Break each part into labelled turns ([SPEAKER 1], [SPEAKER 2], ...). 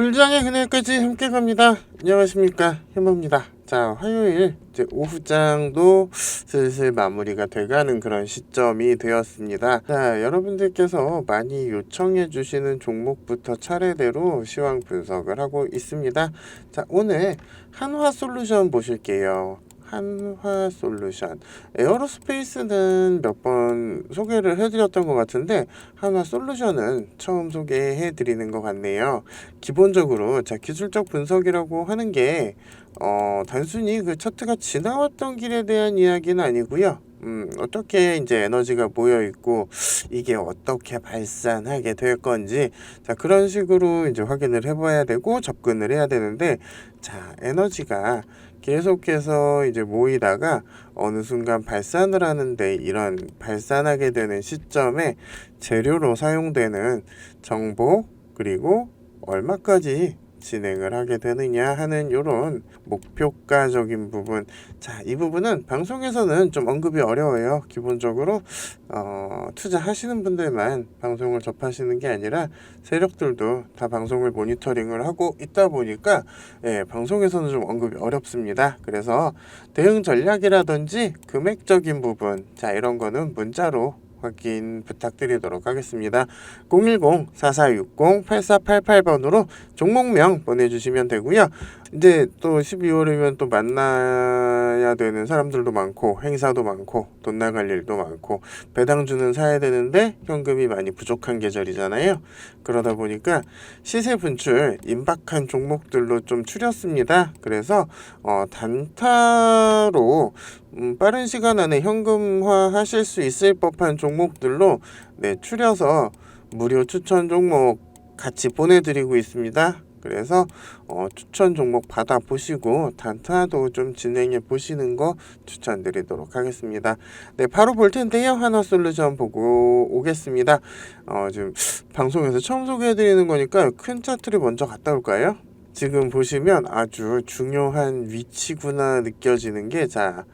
[SPEAKER 1] 불장의 그날까지 함께 갑니다. 안녕하십니까 현모입니다. 자 화요일 이제 오후장도 슬슬 마무리가 돼가는 그런 시점이 되었습니다. 자 여러분들께서 많이 요청해 주시는 종목부터 차례대로 시황 분석을 하고 있습니다. 자 오늘 한화 솔루션 보실게요. 한화 솔루션 에어로스페이스는 몇 번 소개를 해드렸던 것 같은데 한화 솔루션은 처음 소개해 드리는 것 같네요. 기본적으로 자 기술적 분석이라고 하는 게 어, 단순히 그 차트가 지나왔던 길에 대한 이야기는 아니고요. 음, 어떻게 이제 에너지가 모여 있고 이게 어떻게 발산하게 될 건지 자 그런 식으로 이제 확인을 해봐야 되고 접근을 해야 되는데 자 에너지가 계속해서 이제 모이다가 어느 순간 발산을 하는데 이런 발산하게 되는 시점에 재료로 사용되는 정보 그리고 얼마까지 진행을 하게 되느냐 하는 이런 목표가적인 부분. 자 이 부분은 방송에서는 좀 언급이 어려워요. 기본적으로 어, 투자하시는 분들만 방송을 접하시는 게 아니라 세력들도 다 방송을 모니터링을 하고 있다 보니까 예, 방송에서는 좀 언급이 어렵습니다. 그래서 대응 전략이라든지 금액적인 부분 자 이런 거는 문자로 확인 부탁드리도록 하겠습니다. 010-4460-8488번으로 종목명 보내주시면 되고요. 이제 또 12월이면 또 만나야 되는 사람들도 많고 행사도 많고 돈 나갈 일도 많고 배당주는 사야 되는데 현금이 많이 부족한 계절이잖아요. 그러다 보니까 시세 분출 임박한 종목들로 좀 추렸습니다. 그래서 어, 단타로 음, 빠른 시간 안에 현금화 하실 수 있을 법한 종목들로 네, 추려서 무료 추천 종목 같이 보내드리고 있습니다. 그래서 어, 추천 종목 받아 보시고 단타도 좀 진행해 보시는 거 추천드리도록 하겠습니다. 네, 바로 볼 텐데요. 하나 솔루션 보고 오겠습니다. 어, 지금 방송에서 처음 소개해 드리는 거니까 큰 차트를 먼저 갔다 올까요? 지금 보시면 아주 중요한 위치구나 느껴지는 게 자,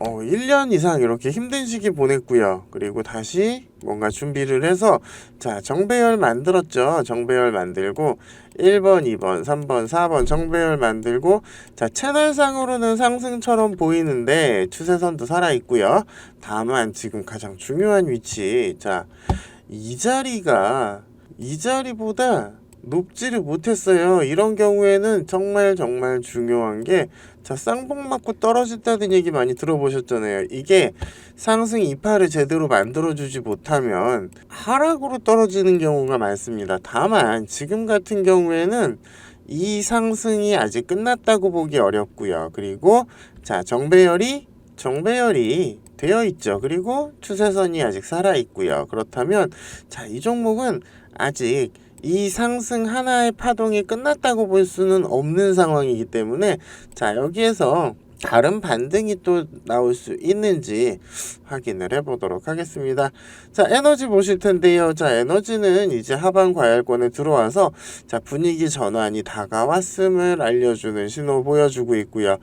[SPEAKER 1] 어, 1년 이상 이렇게 힘든 시기 보냈고요. 그리고 다시 뭔가 준비를 해서 자, 정배열 만들었죠. 정배열 만들고 1번, 2번, 3번, 4번 정배열 만들고 자, 채널상으로는 상승처럼 보이는데 추세선도 살아 있고요. 다만 지금 가장 중요한 위치 자, 이 자리가 이 자리보다 높지를 못했어요. 이런 경우에는 정말 정말 중요한 게 자, 쌍봉 맞고 떨어진다는 얘기 많이 들어보셨잖아요. 이게 상승 이파를 제대로 만들어주지 못하면 하락으로 떨어지는 경우가 많습니다. 다만 지금 같은 경우에는 이 상승이 아직 끝났다고 보기 어렵고요. 그리고 자, 정배열이 정배열이 되어 있죠. 그리고 추세선이 아직 살아 있고요. 그렇다면 자, 이 종목은 아직 이 상승 하나의 파동이 끝났다고 볼 수는 없는 상황이기 때문에 자 여기에서 다른 반등이 또 나올 수 있는지 확인을 해보도록 하겠습니다. 자, 에너지 보실 텐데요. 자, 에너지는 이제 하반 과열권에 들어와서 자, 분위기 전환이 다가왔음을 알려주는 신호 보여주고 있고요.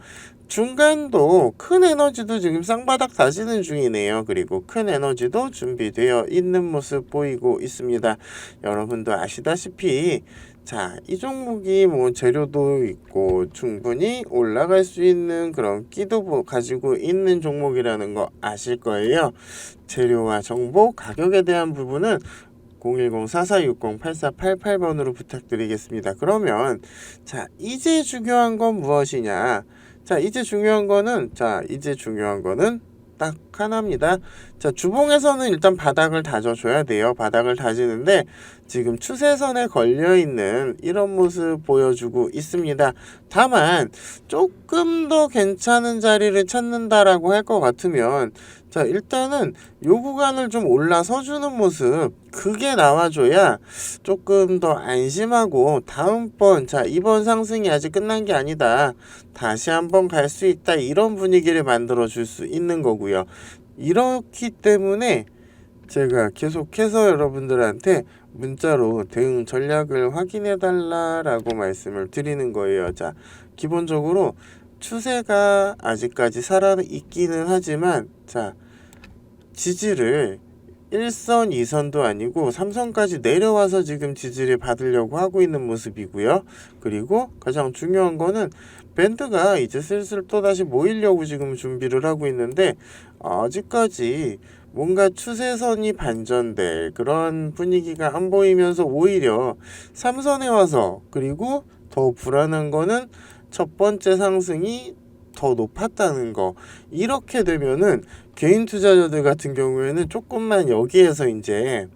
[SPEAKER 1] 중간도 큰 에너지도 지금 쌍바닥 다지는 중이네요. 그리고 큰 에너지도 준비되어 있는 모습 보이고 있습니다. 여러분도 아시다시피 자, 이 종목이 뭐 재료도 있고 충분히 올라갈 수 있는 그런 끼도 뭐 가지고 있는 종목이라는 거 아실 거예요. 재료와 정보, 가격에 대한 부분은 010-4460-8488번으로 부탁드리겠습니다. 그러면 자, 이제 중요한 건 무엇이냐? 자, 이제 중요한 거는 자, 이제 중요한 거는 딱 하나입니다. 자, 주봉에서는 일단 바닥을 다져줘야 돼요. 바닥을 다지는데 지금 추세선에 걸려 있는 이런 모습 보여주고 있습니다. 다만 조금 더 괜찮은 자리를 찾는다라고 할 것 같으면 자, 일단은 요 구간을 좀 올라서 주는 모습 그게 나와줘야 조금 더 안심하고 다음번 자, 이번 상승이 아직 끝난 게 아니다. 다시 한번 갈 수 있다. 이런 분위기를 만들어 줄 수 있는 거고요. 이렇기 때문에 제가 계속해서 여러분들한테 문자로 대응 전략을 확인해 달라라고 말씀을 드리는 거예요. 자, 기본적으로 추세가 아직까지 살아 있기는 하지만 자, 지지를 1선, 2선도 아니고 3선까지 내려와서 지금 지지를 받으려고 하고 있는 모습이고요. 그리고 가장 중요한 거는 밴드가 이제 슬슬 또다시 모이려고 지금 준비를 하고 있는데 아직까지 뭔가 추세선이 반전될 그런 분위기가 안 보이면서 오히려 3선에 와서 그리고 더 불안한 거는 첫 번째 상승이 더 높았다는 거 이렇게 되면은 개인 투자자들 같은 경우에는 조금만 여기에서 이제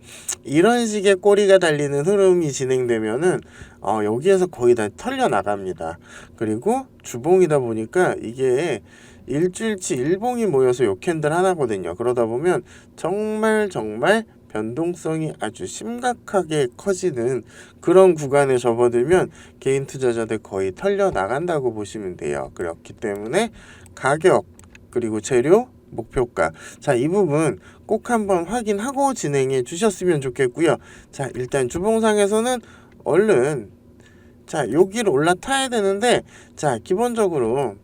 [SPEAKER 1] 이런 식의 꼬리가 달리는 흐름이 진행되면은 어, 여기에서 거의 다 털려 나갑니다. 그리고 주봉이다 보니까 이게 일주일치 일봉이 모여서 요 캔들 하나거든요. 그러다 보면 정말 정말 변동성이 아주 심각하게 커지는 그런 구간에 접어들면 개인 투자자들 거의 털려 나간다고 보시면 돼요. 그렇기 때문에 가격 그리고 재료 목표가 자 이 부분 꼭 한번 확인하고 진행해 주셨으면 좋겠고요. 자 일단 주봉상에서는 얼른 자 여기를 올라타야 되는데 자 기본적으로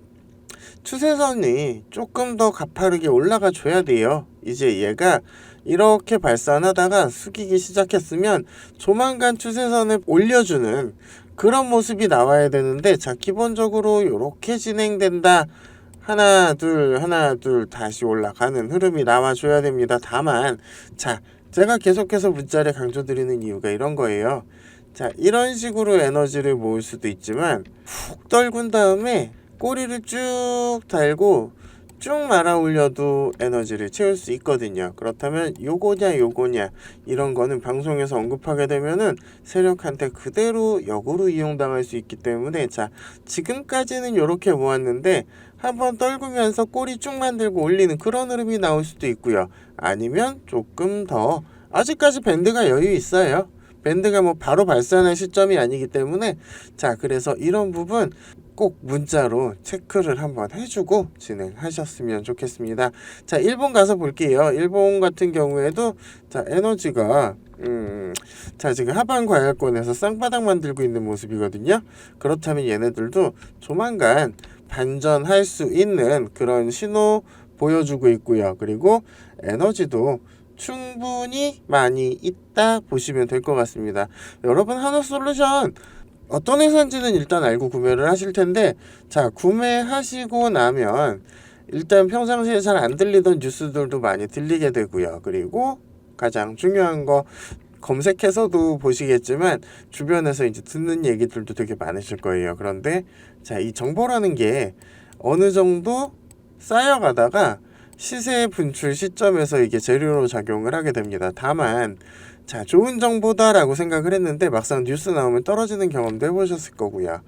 [SPEAKER 1] 추세선이 조금 더 가파르게 올라가 줘야 돼요. 이제 얘가 이렇게 발산하다가 숙이기 시작했으면 조만간 추세선을 올려주는 그런 모습이 나와야 되는데 자 기본적으로 이렇게 진행된다. 하나 둘 하나 둘 다시 올라가는 흐름이 나와줘야 됩니다. 다만 자 제가 계속해서 문자를 강조드리는 이유가 이런 거예요. 자 이런 식으로 에너지를 모을 수도 있지만 훅 떨군 다음에 꼬리를 쭉 달고 쭉 말아 올려도 에너지를 채울 수 있거든요. 그렇다면 요거냐 요거냐 이런 거는 방송에서 언급하게 되면은 세력한테 그대로 역으로 이용당할 수 있기 때문에 자 지금까지는 요렇게 모았는데 한번 떨구면서 꼬리 쭉 만들고 올리는 그런 흐름이 나올 수도 있고요. 아니면 조금 더 아직까지 밴드가 여유 있어요. 밴드가 뭐 바로 발산할 시점이 아니기 때문에 자 그래서 이런 부분 꼭 문자로 체크를 한번 해주고 진행하셨으면 좋겠습니다. 자, 일본 가서 볼게요. 일본 같은 경우에도 자 에너지가 음, 자 지금 하반 과열권에서 쌍바닥 만들고 있는 모습이거든요. 그렇다면 얘네들도 조만간 반전할 수 있는 그런 신호 보여주고 있고요. 그리고 에너지도 충분히 많이 있다 보시면 될 것 같습니다. 여러분 하나솔루션 어떤 회사인지는 일단 알고 구매를 하실 텐데 자 구매하시고 나면 일단 평상시에 잘 안 들리던 뉴스들도 많이 들리게 되고요. 그리고 가장 중요한 거 검색해서도 보시겠지만 주변에서 이제 듣는 얘기들도 되게 많으실 거예요. 그런데 자 이 정보라는 게 어느 정도 쌓여가다가 시세 분출 시점에서 이게 재료로 작용을 하게 됩니다. 다만 자, 좋은 정보다라고 생각을 했는데 막상 뉴스 나오면 떨어지는 경험도 해보셨을 거고요.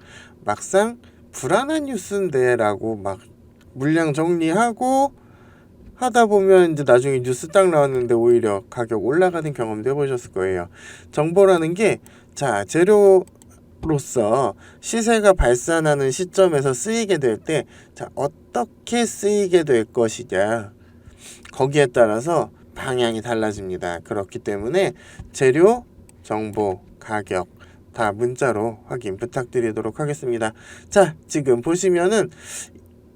[SPEAKER 1] 막상 불안한 뉴스인데라고 막 물량 정리하고 하다 보면 이제 나중에 뉴스 딱 나왔는데 오히려 가격 올라가는 경험도 해보셨을 거예요. 정보라는 게 자, 재료 로서 시세가 발산하는 시점에서 쓰이게 될 때, 자, 어떻게 쓰이게 될 것이냐. 거기에 따라서 방향이 달라집니다. 그렇기 때문에 재료, 정보, 가격 다 문자로 확인 부탁드리도록 하겠습니다. 자, 지금 보시면은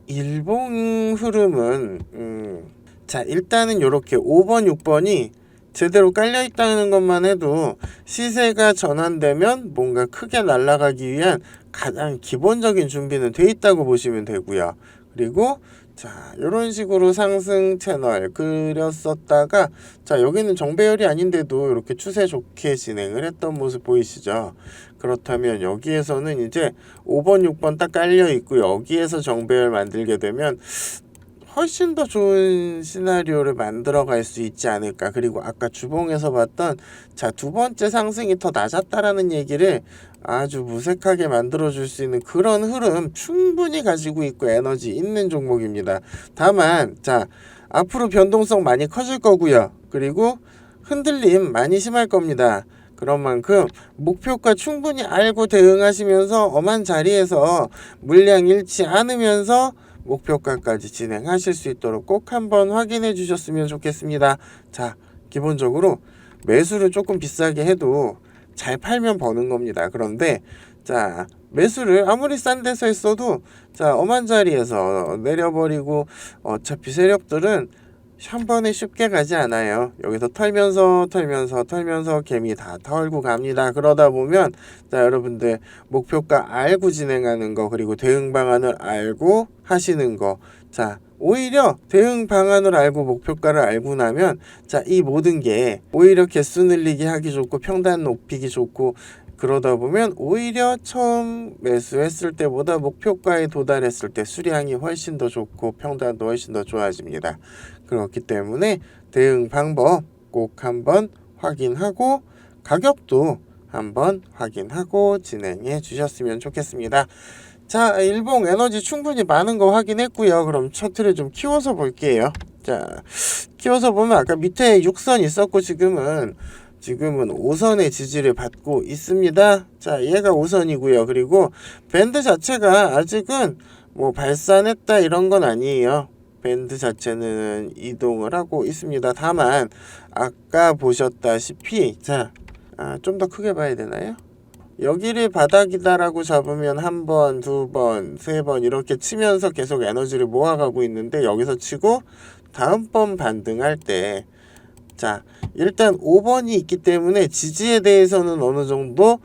[SPEAKER 1] 일본 흐름은 음, 자, 일단은 이렇게 5번, 6번이 제대로 깔려 있다는 것만 해도 시세가 전환되면 뭔가 크게 날아가기 위한 가장 기본적인 준비는 돼 있다고 보시면 되고요. 그리고 자, 이런 식으로 상승 채널 그렸었다가 자, 여기는 정배열이 아닌데도 이렇게 추세 좋게 진행을 했던 모습 보이시죠? 그렇다면 여기에서는 이제 5번, 6번 딱 깔려 있고 여기에서 정배열 만들게 되면 훨씬 더 좋은 시나리오를 만들어 갈 수 있지 않을까. 그리고 아까 주봉에서 봤던 자, 두 번째 상승이 더 낮았다라는 얘기를 아주 무색하게 만들어 줄 수 있는 그런 흐름 충분히 가지고 있고 에너지 있는 종목입니다. 다만 자, 앞으로 변동성 많이 커질 거고요. 그리고 흔들림 많이 심할 겁니다. 그런 만큼 목표가 충분히 알고 대응하시면서 엄한 자리에서 물량 잃지 않으면서 목표가까지 진행하실 수 있도록 꼭 한번 확인해 주셨으면 좋겠습니다. 자, 기본적으로 매수를 조금 비싸게 해도 잘 팔면 버는 겁니다. 그런데 자, 매수를 아무리 싼 데서 했어도 자, 엄한 자리에서 내려버리고 어차피 세력들은 한 번에 쉽게 가지 않아요. 여기서 털면서 털면서 털면서 개미 다 털고 갑니다. 그러다 보면 자 여러분들 목표가 알고 진행하는 거 그리고 대응 방안을 알고 하시는 거. 자 오히려 대응 방안을 알고 목표가를 알고 나면 자 이 모든 게 오히려 개수 늘리기 하기 좋고 평단 높이기 좋고 그러다 보면 오히려 처음 매수했을 때보다 목표가에 도달했을 때 수량이 훨씬 더 좋고 평단도 훨씬 더 좋아집니다. 그렇기 때문에 대응 방법 꼭 한번 확인하고 가격도 한번 확인하고 진행해 주셨으면 좋겠습니다. 자, 일봉 에너지 충분히 많은 거 확인했고요. 그럼 차트를 좀 키워서 볼게요. 자, 키워서 보면 아까 밑에 6선 있었고 지금은 지금은 5선의 지지를 받고 있습니다. 자, 얘가 5선이고요. 그리고 밴드 자체가 아직은 뭐 발산했다 이런 건 아니에요. 밴드 자체는 이동을 하고 있습니다. 다만 아까 보셨다시피 자, 아, 좀 더 크게 봐야 되나요? 여기를 바닥이다라고 잡으면 한 번, 두 번, 세 번 이렇게 치면서 계속 에너지를 모아가고 있는데 여기서 치고 다음번 반등할 때 자, 일단 5번이 있기 때문에 지지에 대해서는 어느 정도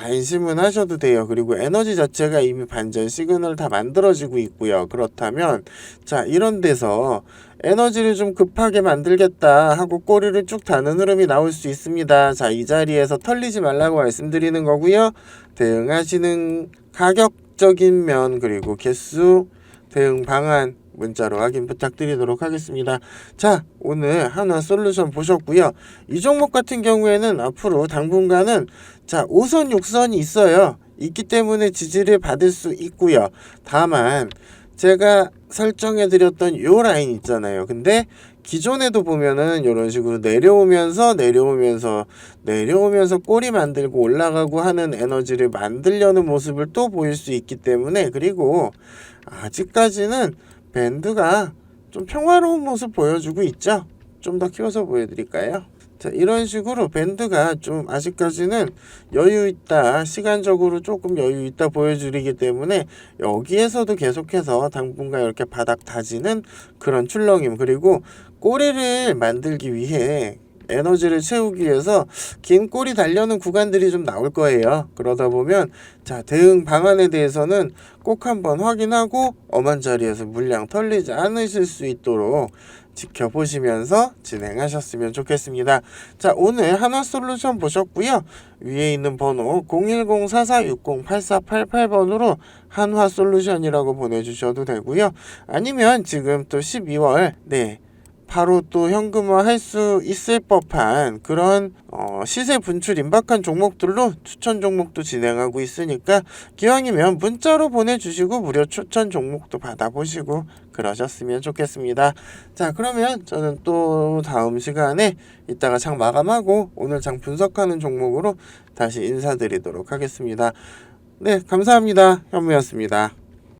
[SPEAKER 1] 안심은 하셔도 돼요. 그리고 에너지 자체가 이미 반전 시그널 다 만들어지고 있고요. 그렇다면 자, 이런 데서 에너지를 좀 급하게 만들겠다 하고 꼬리를 쭉 다는 흐름이 나올 수 있습니다. 자, 이 자리에서 털리지 말라고 말씀드리는 거고요. 대응하시는 가격적인 면 그리고 개수 대응 방안 문자로 확인 부탁드리도록 하겠습니다. 자, 오늘 하나 솔루션 보셨고요. 이 종목 같은 경우에는 앞으로 당분간은 자, 5선, 6선이 있어요. 있기 때문에 지지를 받을 수 있고요. 다만 제가 설정해 드렸던 요 라인 있잖아요. 근데 기존에도 보면은 이런 식으로 내려오면서 내려오면서 내려오면서 꼬리 만들고 올라가고 하는 에너지를 만들려는 모습을 또 보일 수 있기 때문에 그리고 아직까지는 밴드가 좀 평화로운 모습 보여주고 있죠. 좀 더 키워서 보여드릴까요? 자, 이런 식으로 밴드가 좀 아직까지는 여유 있다, 시간적으로 조금 여유 있다 보여주기 때문에 여기에서도 계속해서 당분간 이렇게 바닥 다지는 그런 출렁임 그리고 꼬리를 만들기 위해 에너지를 채우기 위해서 긴 꼬리 달려는 구간들이 좀 나올 거예요. 그러다 보면 자 대응 방안에 대해서는 꼭 한번 확인하고 엄한 자리에서 물량 털리지 않으실 수 있도록 지켜보시면서 진행하셨으면 좋겠습니다. 자, 오늘 한화솔루션 보셨고요. 위에 있는 번호 010-4460-8488번으로 한화솔루션이라고 보내주셔도 되고요. 아니면 지금 또 12월 네 바로 또 현금화 할 수 있을 법한 그런 어, 시세 분출 임박한 종목들로 추천 종목도 진행하고 있으니까 기왕이면 문자로 보내주시고 무료 추천 종목도 받아보시고 그러셨으면 좋겠습니다. 자 그러면 저는 또 다음 시간에 이따가 장 마감하고 오늘 장 분석하는 종목으로 다시 인사드리도록 하겠습니다. 네 감사합니다. 현무였습니다.